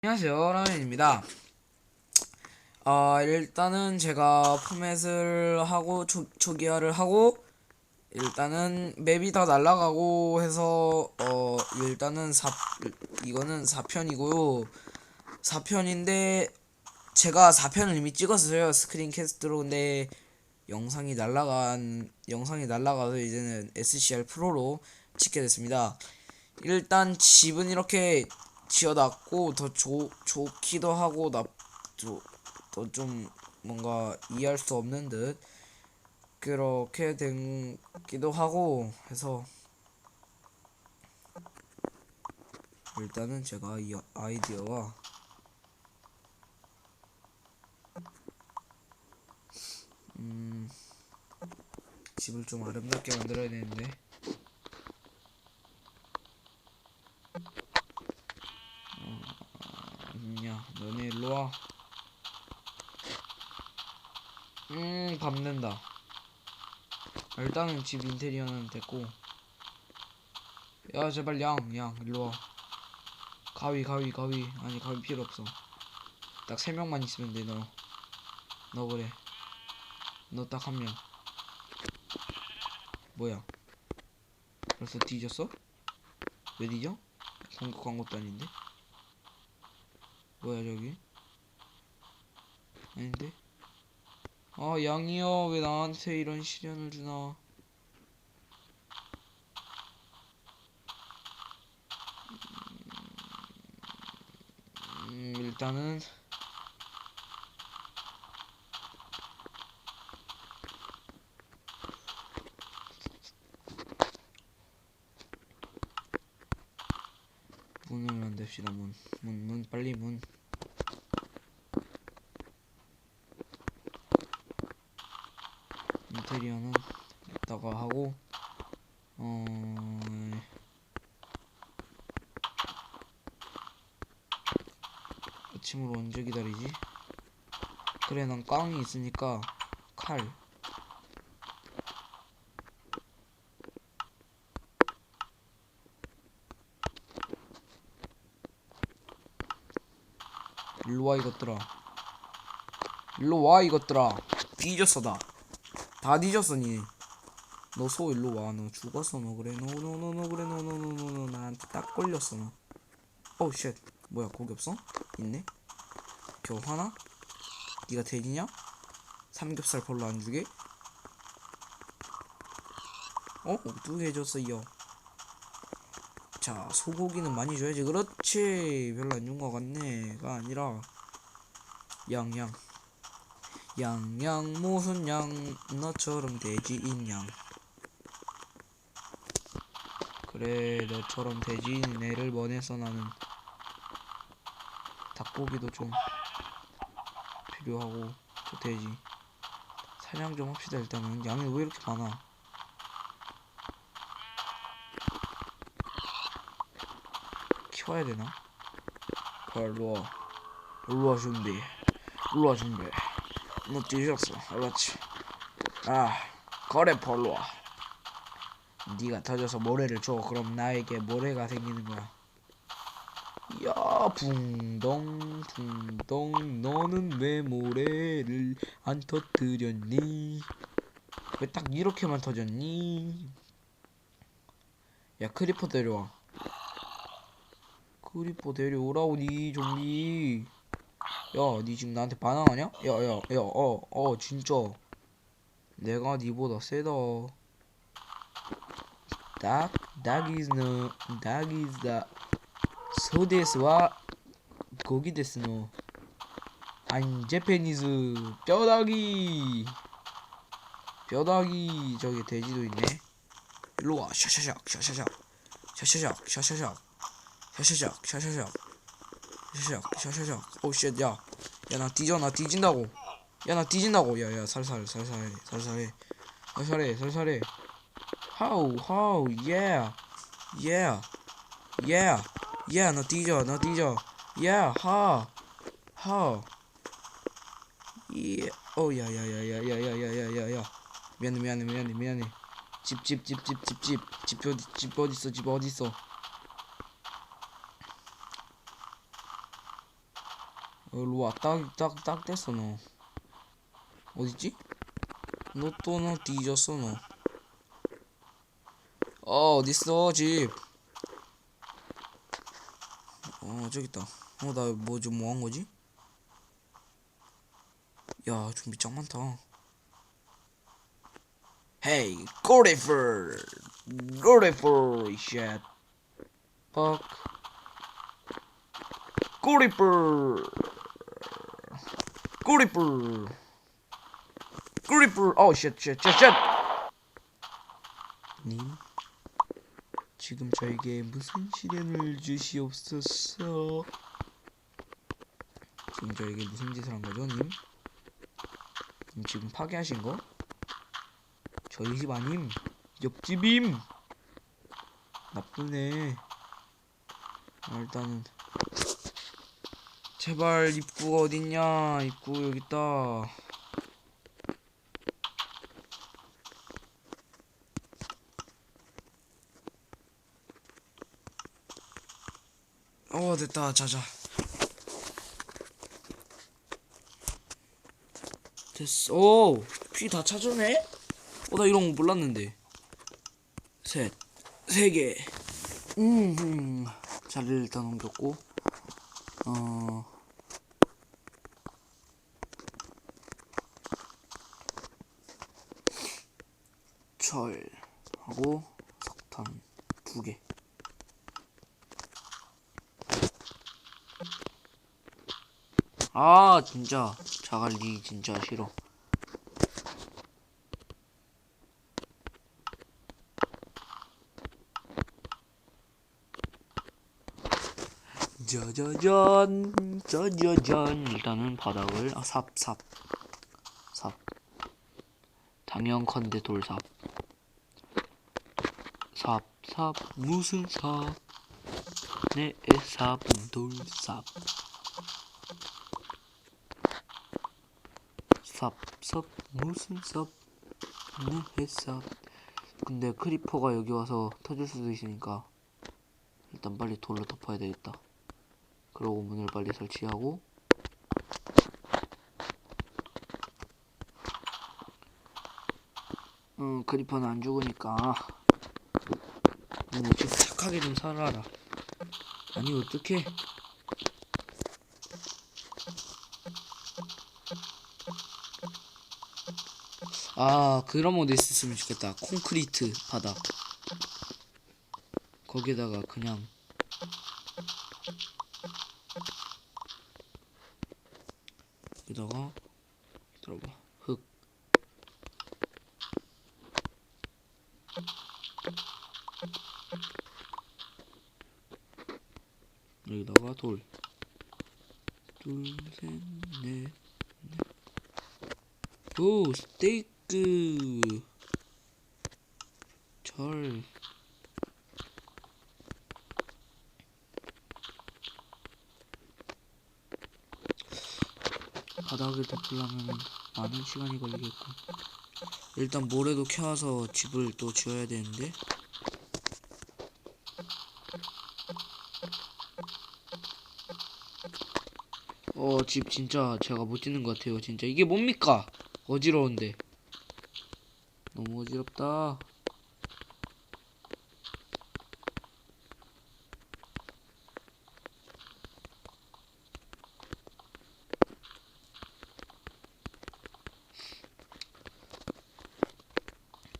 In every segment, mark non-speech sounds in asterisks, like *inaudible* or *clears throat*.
안녕하세요 라면입니다. 아 일단은 제가 포맷을 하고 초, 초기화를 하고 일단은 맵이 다 날라가고 해서 어 일단은 사 이거는 4편이고요. 4편인데 제가 4편을 이미 찍었어요 스크린 캐스트로. 근데 영상이 날라간 영상이 날라가서 이제는 SCR 프로로 찍게 됐습니다. 일단 집은 이렇게 지어놨고 더 좋, 좋기도 하고 나더좀 뭔가 이해할 수 없는 듯 그렇게 된기도 하고 해서 일단은 제가 이 아이디어와 음 집을 좀 아름답게 만들어야 되는데 야, 너네 일로 와. 음, 밟는다. 일단은 집 인테리어는 됐고. 야, 제발 양, 양, 일로 와. 가위, 가위, 가위. 아니, 가위 필요 없어. 딱 세 명만 있으면 돼, 너. 너 그래. 너 딱 한 명. 뭐야? 벌써 뒤졌어? 왜 뒤져? 공격한 것도 아닌데? 뭐야 저기? 아닌데? 아 양이여 왜 나한테 이런 시련을 주나? 음, 일단은 문을 만듭시다 문. 문, 문, 빨리 문 인테리어는 이따가 하고 어 아침으로 언제 기다리지? 그래 난 깡이 있으니까 칼. 일로와 이것들아. 일로와 이것들아. 뒤졌어 나다 뒤졌어 니너 소 일로 와. 너 죽었어 너 그래. 너너너너 그래. 너너 너 너 너 나한테 딱 걸렸어 너. 어우 쉣. 뭐야 고기 없어? 있네 겨우 하나? 니가 돼지냐? 삼겹살 별로 안 주게? 어? 두개 줬어 이요 자 소고기는 많이 줘야지 그렇지 별로 안 준 것 같네가 아니라 양양 양양 무슨 양 너처럼 돼지인 양 그래 너처럼 돼지인 애를 원해서 나는 닭고기도 좀 필요하고 저 돼지. 사냥 좀 합시다 일단은. 양이 왜 이렇게 많아? 키워야 되나? 일로 와. 일로 와 준비. 일로 와 준비. 너 뒤졌어. 그렇지? 아 거래 벌로 와. 네가 터져서 모래를 줘. 그럼 나에게 모래가 생기는 거야 야 붕덩 붕덩 너는 왜 모래를 안 터뜨렸니 왜 딱 이렇게만 터졌니 야 크리퍼 데려와 크리퍼 데려오라고 니 좀비 야, 니 지금 나한테 반항하냐? 야, 야, 야, 어, 어, 진짜. 내가 니보다 세다. 닭, 닭 is no, 닭 is the, so this wa, 고기 데스 노. I'm Japanese, 뼈다귀. 뼈다귀, 저기 돼지도 있네. 일로 와, 샤샤샥, 샤샤샥, 샤샤샥, 샤샤샥, 샤샤샥, 샤샤샥. 샤샥 샤샤샥. 오쉣 야. 야 나 뒤져 나 뒤진다고. 야 나 뒤진다고. 야야 살살 살살 살살해. 살살해 살살해. 하우 하우 yeah. Yeah. Yeah yeah 나 뒤져 yeah 하 하. 예. 어, 야, 야, 야, 야, 야, 야, 야, 야, 야, 야. 미안해, 미안해, 미안해, 미안해. 집, 집, 집, 집, 집, 집, 집 어디, 집 어디 있어, 집 어디 있어? 일로 와. 딱, 딱, 딱 됐어, 너. 어딨지? 너 또 너 뒤졌어, 너. 어, 어딨어, 집. 어, 저기 있다. 어, 나 뭐 좀 뭐 한 거지? 야, 좀비 짱 많다. Hey, Gordifer! Gordifer, shit. Fuck. Gordifer! Gordifer! Gordifer! Oh, shit, shit, shit, shit! 님, 지금 저에게 무슨 시련을 주시옵소서? 지금 저에게 무슨 짓을 한 거죠, 님? 님 지금 파괴하신 거? 저희 집 아님 옆집임 나쁘네 아, 일단은 제발 입구가 어딨냐 입구 여기 있다 어 됐다 자자 됐어 오피 다 찾았네 어, 나 이런 거 몰랐는데. 셋, 세 개. 음, 자리를 일단 옮겼고, 어, 철하고 석탄 두 개. 아, 진짜. 자갈리 진짜 싫어. 짜자잔 짜자잔 일단은 바닥을 아, 삽, 삽, 삽 당연컨대 돌삽 삽, 삽, 무슨 삽? 내 삽은 돌삽 삽, 삽, 무슨 삽? 내 삽. 근데 크리퍼가 여기 와서 터질 수도 있으니까 일단 빨리 돌로 덮어야 되겠다. 그러고 문을 빨리 설치하고 음 크리퍼는 안 죽으니까 너네 좀 착하게 좀 살아라 아니 어떡해 아 그런 모드 있었으면 좋겠다. 콘크리트 바닥. 거기다가 그냥 여기다가 들어봐. 흙. 여기다가 돌. 둘, 셋, 넷, 넷. 오, 스테이크. 절. 바닥을 덮으려면 많은 시간이 걸리겠고. 일단 모래도 켜와서 집을 또 지어야 되는데. 어 집 진짜 제가 못 짓는 것 같아요 진짜. 이게 뭡니까? 어지러운데 너무 어지럽다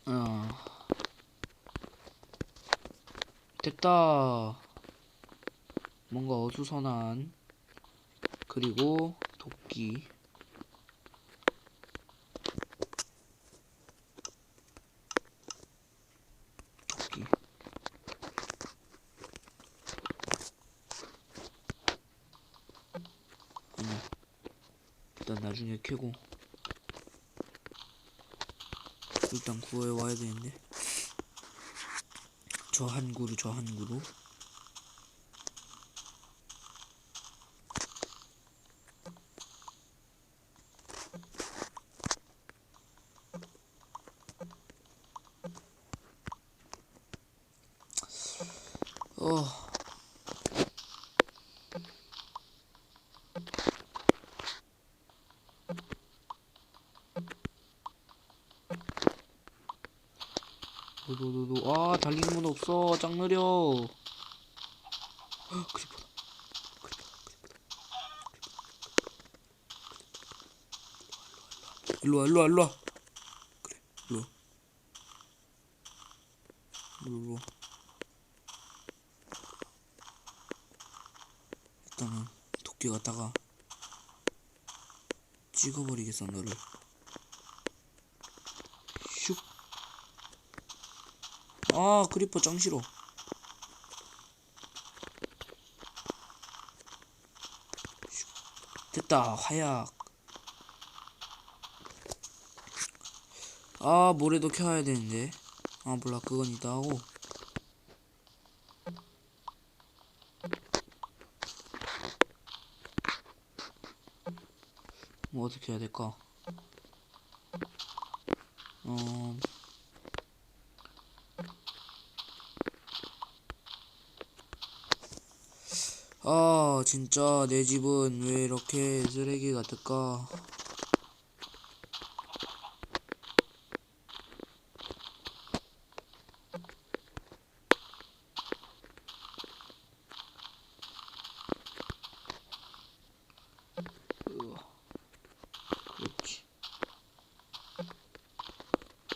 어. 됐다. 뭔가 어수선한 그리고 도끼 아니야 나중에 캐고 일단 구해 와야 되는데. 저 한 그루 저 한 그루 어 도도도도 아 달리는 건 없어. 짱 느려. 헉, 크리퍼다. 크리퍼다 크리퍼다 일로와 일로와 일로와. 그래 일로와 일로와. 일단은 도끼 갖다가 찍어버리겠어 너를 아 싫어 슉. 됐다 화약. 아 모래도 켜야 되는데. 아 몰라 그건 이따 하고. 뭐 어떻게 해야 될까? 어 아, 진짜 내 집은 왜 이렇게 쓰레기 같을까? 그렇지.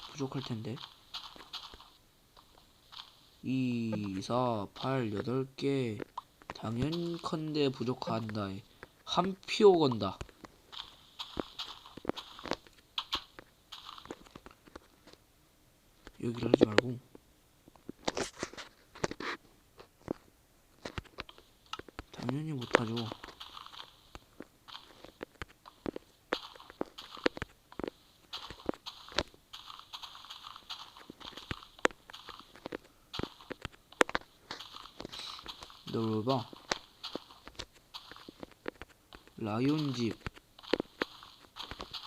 부족할 텐데. 2, 4, 8, 8개. 당연컨대 부족한다. 한표 건다. 여기를 하지 말고. 당연히 못하죠. 널 봐. 라이온 집.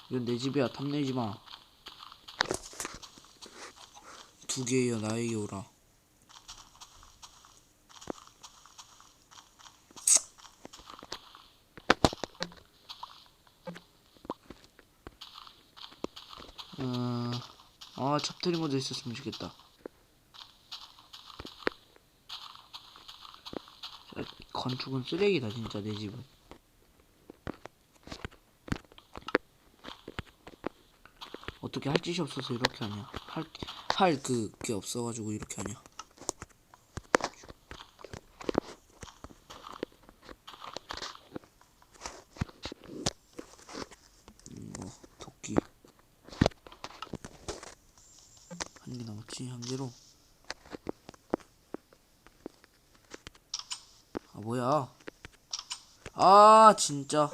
이건 내 집이야. 탐내지 마. 두 개여 나에게 오라. 어, 아, 찹터리 모드 있었으면 좋겠다. 건축은 쓰레기다 진짜 내 집은 어떻게 할 짓이 없어서 이렇게 하냐? 할할 그게 없어가지고 이렇게 하냐? 음, 뭐 도끼. 한 개 남았지 한 개로? 아 뭐야? 아 진짜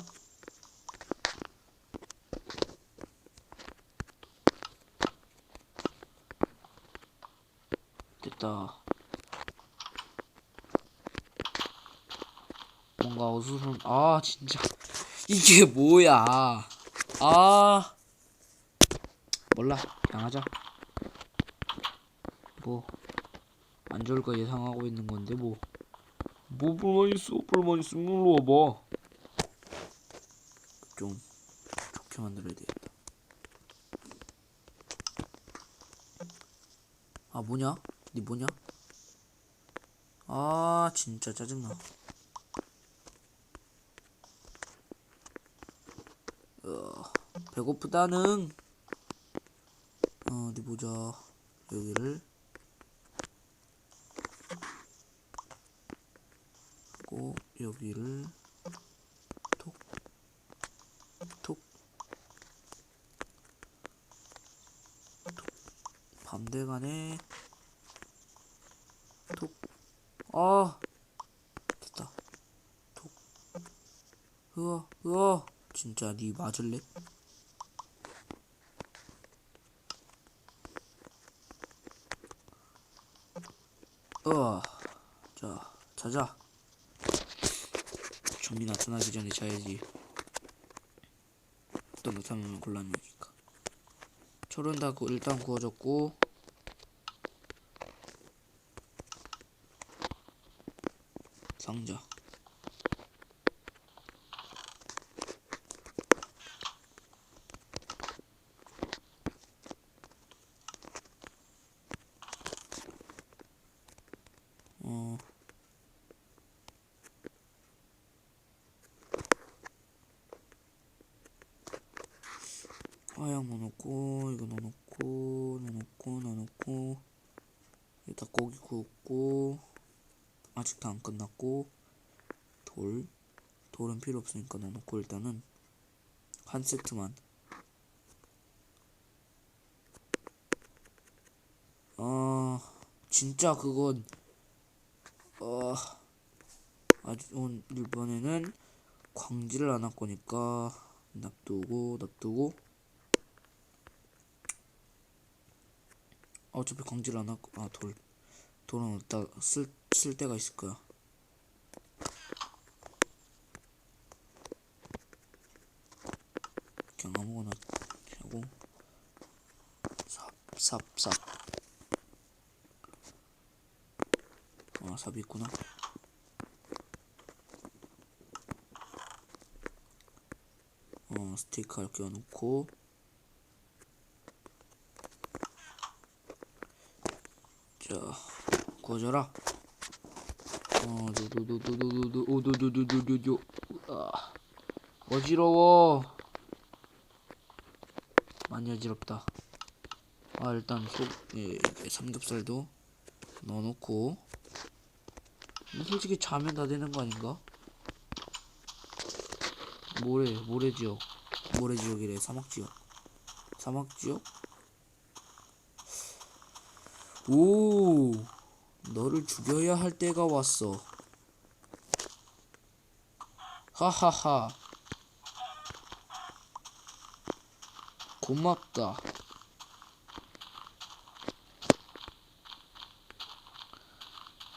됐다 뭔가 어수선 아 진짜 *laughs* 이게 뭐야 아 몰라 그냥 하자 뭐 안 좋을 거 예상하고 있는 건데 뭐 뭐 불만 있어? 불만 있으면 일로 와봐. 좀 좋게 만들어야 되겠다. 아 뭐냐? 니 뭐냐? 아 진짜 짜증나. 어, 배고프다는. 어, 어디 보자. 여기를 하고 여기를 톡, 톡, 톡. 반대간에 톡. 아 됐다. 톡. 으아 으아 진짜 니 맞을래? 으아 자 자자. 좀비 나타나기 전에 자야지. 또 나타나면 곤란하니까. 철은 다 구, 일단 구워졌고 상자. 화약 넣어놓고 이거 넣어놓고 넣어놓고 넣어놓고 일단 고기 구웠고 아직 다 안 끝났고 돌 돌은 필요 없으니까 넣어놓고 일단은 한 세트만. 아 진짜 그건 어 아주 오늘 이번에는 광질을 안 할 거니까 납두고 납두고. 어차피 광질 안 하고 아돌 돌은 어디다 쓸, 쓸 때가 있을 거야 그냥 아무거나 하고 삽삽삽 아 삽이 있구나 어 스티커 이렇게 넣고 자 구워져라 어 두두두두두두두 오두두두두두두 아 어지러워 많이 어지럽다 아 일단 소 예, 삼겹살도 넣어놓고 솔직히 자면 다 되는 거 아닌가? 모래 모래지역. 모래지역이래 사막지역. 사막지역? 오 너를 죽여야 할 때가 왔어. 하하하. 고맙다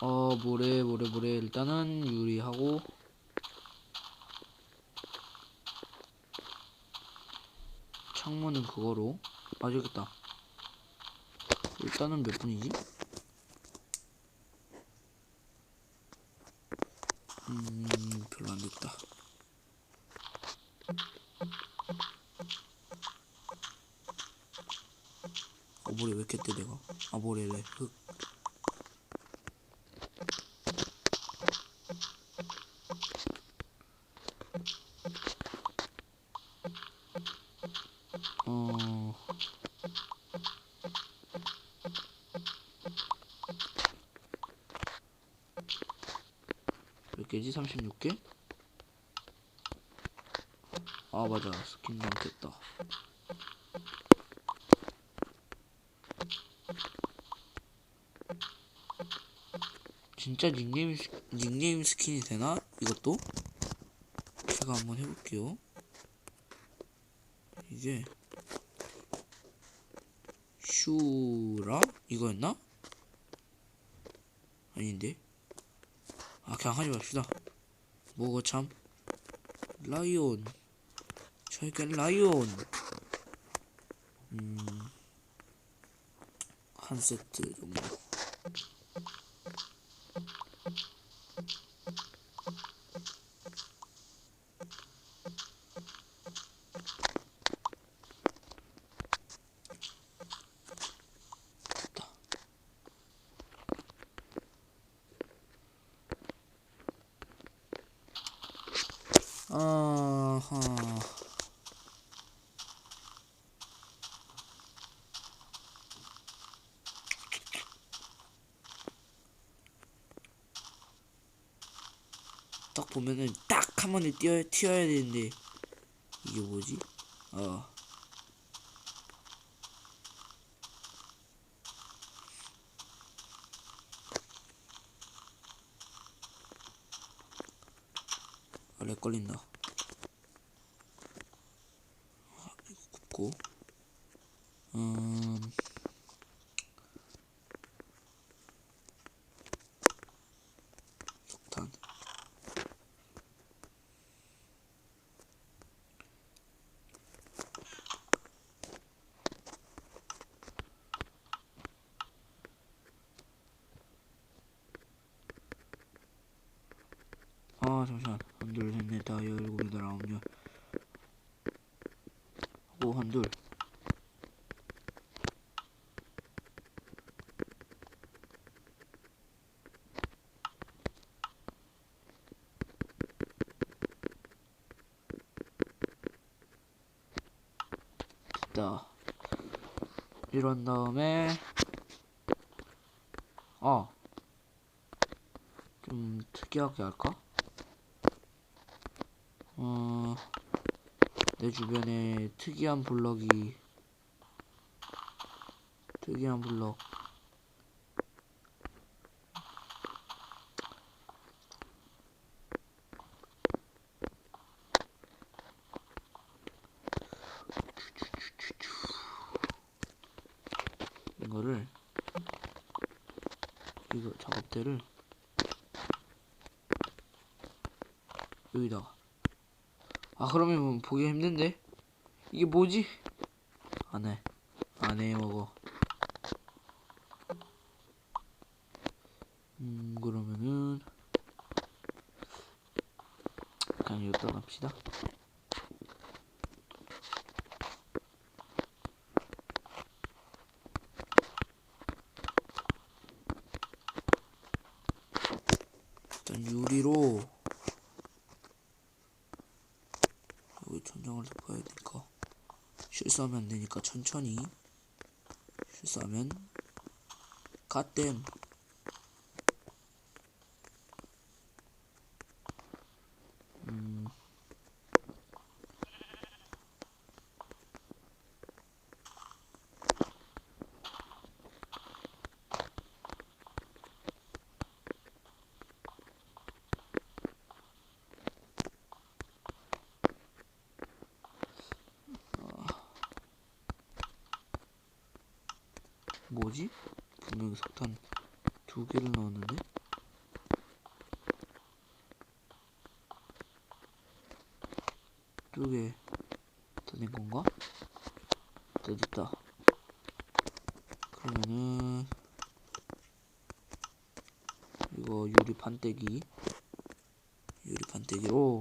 어 모래 모래 모래. 일단은 유리하고. 창문은 그거로. 아 있다. 일단은 몇 분이지? 음 별로 안 됐다. 어 모래. 왜 이렇게 떼 내가? 아 모래래 흙 개지? 36개? 아 맞아 스킨 남겠다 진짜 닉네임 스- 닉네임 스킨이 되나? 이것도? 제가 한번 해볼게요 이게 슈라 이거였나? 아닌데 아 그냥 하지 맙시다. 뭐가 참? 라이온. 저희가 라이온. 음한 세트 정도 아하 딱 보면은 딱 한 번에 뛰어 튀어야 되는데 이게 뭐지? 어 아, 렉 걸린다. 아, 이거 굽고. 음. 석탄. 아 잠시만 한둘 셋 넷 다섯 일곱 여덟 아홉 열 하고 한둘 됐다. 이런 다음에 아. 좀 특이하게 할까? 내 주변에 특이한 블럭이 특이한 블럭. 이거를 이거 작업대를 여기다가 아 그러면 보기 힘든데? 이게 뭐지? 안해. 안해 먹어 음 그러면은 그냥 여기다 놔시다. 일단 유리로 천장을 덮어야 되니까? 실수하면 안 되니까 천천히 실수하면 갓댐 음 뭐지? 분명히 석탄 두 개를 넣었는데? 두 개 더 된 건가? 더 됐다. 그러면은 이거 유리 판때기 유리 판때기로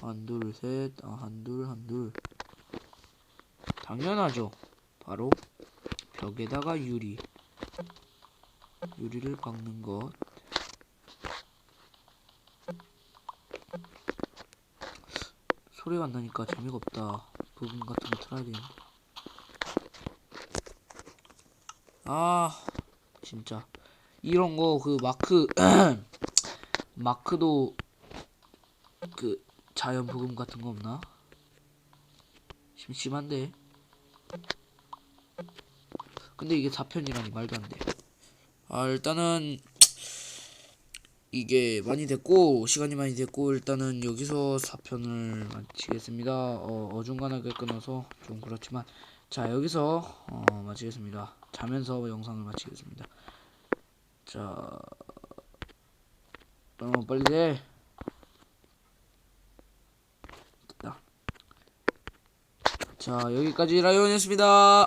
한 둘 셋, 아 한 둘 한 둘 당연하죠. 바로 벽에다가 유리 유리를 박는 것. 소리가 안 나니까 재미가 없다. 부분 같은 거 틀어야 되는데. 아 진짜. 이런 거 그 마크 *clears throat* 마크도 그 자연 부금 같은 거 없나? 심심한데 근데 이게 4편이라니 말도 안 돼. 아, 일단은 이게 많이 됐고 시간이 많이 됐고 일단은 여기서 4편을 마치겠습니다. 어, 어중간하게 끊어서 좀 그렇지만 자, 여기서 어, 마치겠습니다. 자면서 영상을 마치겠습니다. 자, 어, 빨리 돼. 자, 여기까지 라이온이었습니다.